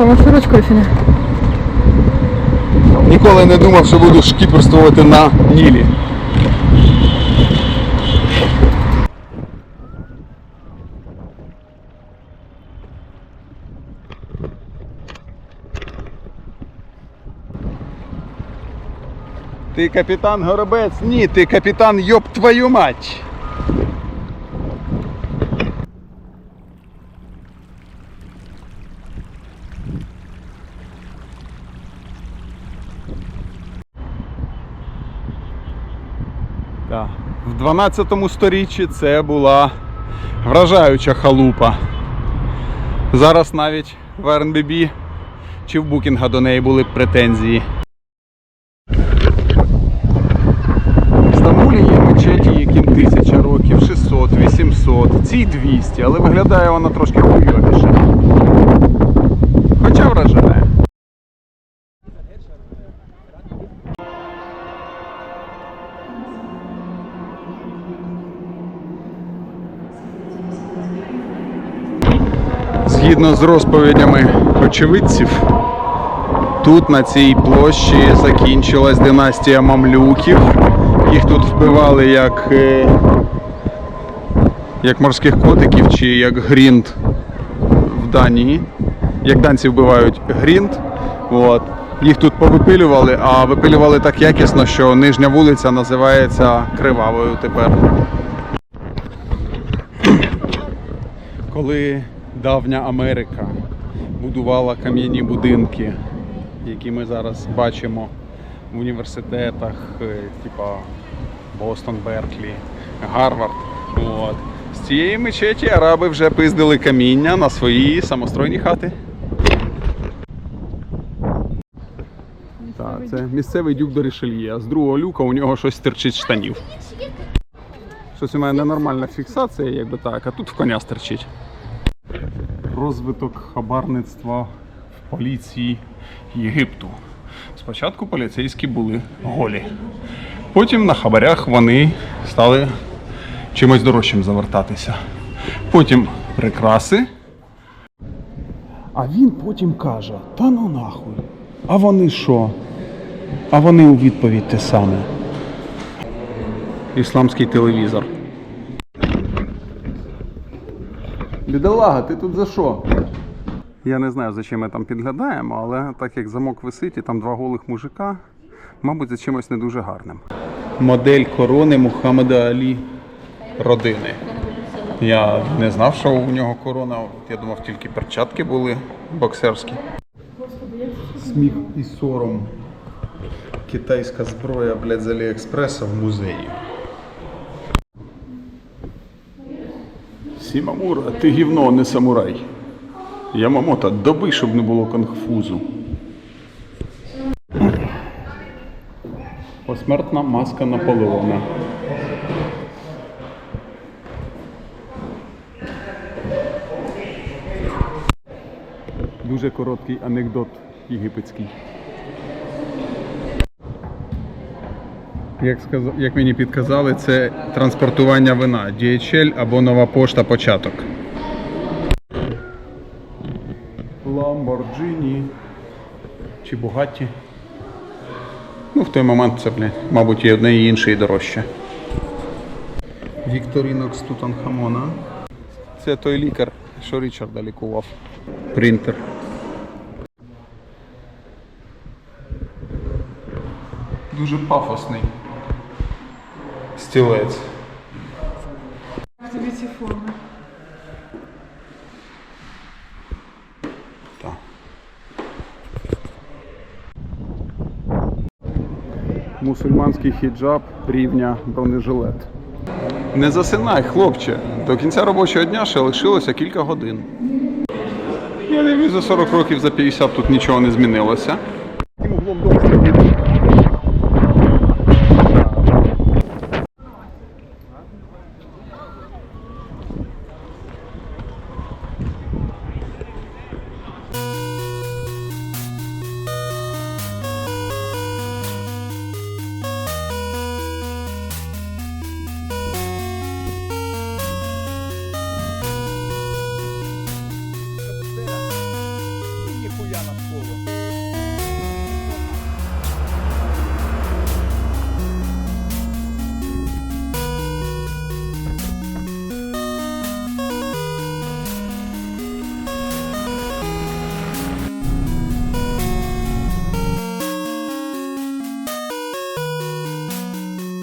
Сорочкою сюди. Ніколи не думав, що буду шкіперствувати на Нілі. Ти капітан Горобець? Ні, ти капітан Йоб твою мать. Так. В 12 сторіччі це була вражаюча халупа. Зараз навіть в Airbnb чи в Букінга до неї були претензії. В Стамбулі є мечеті, яким тисяча років, 600, 800, цій 200, але виглядає вона трошки хуйовіше. Згідно з розповідями очевидців, тут на цій площі закінчилась династія мамлюків. Їх тут вбивали як, е, як морських котиків чи як грінд в Данії. Як данці вбивають грінд. От. Їх тут повипилювали, а випилювали так якісно, що нижня вулиця називається Кривавою тепер. Коли давня Америка будувала кам'яні будинки, які ми зараз бачимо в університетах, е, типа Бостон, Берклі, Гарвард. От. З цієї мечеті араби вже пиздили каміння на свої самостройні хати. Так, це місцевий дюк до Рішельє, з другого люка у нього щось стирчить з штанів. Щось у мене ненормальна фіксація, якби так, а тут в коня стирчить. Розвиток хабарництва в поліції Єгипту. Спочатку поліцейські були голі. Потім на хабарях вони стали чимось дорожчим завертатися. Потім прикраси. А він потім каже: Та ну нахуй. А вони що? А вони у відповідь те саме. Ісламський телевізор. Бідолага, ти тут за що? Я не знаю, за чим ми там підглядаємо, але так як замок висить і там два голих мужика, мабуть, за чимось не дуже гарним. Модель корони Мухаммеда Алі родини. Я не знав, що у нього корона. Я думав, тільки перчатки були боксерські. Сміх і сором. Китайська зброя, блядь, з Аліекспреса в музеї. Сімамура, ти гівно, а не самурай. Ямамото, доби, щоб не було конфузу. Посмертна маска Наполеона. Дуже короткий анекдот єгипетський. Як, сказа- як мені підказали, це транспортування вина DHL або нова пошта початок. Lamborghini чи Bugatti. Ну, в той момент це, блядь, мабуть, і одне, і інше, і дорожче. Вікторінокс Тутанхамона. Це той лікар, що Річарда лікував. Принтер. Дуже пафосний. Стілець. Тобі ці форми. Так. Мусульманський хіджаб рівня бронежилет. Не засинай, хлопче. До кінця робочого дня ще лишилося кілька годин. Я дивлюсь, за 40 років, за 50 тут нічого не змінилося. Яким углом?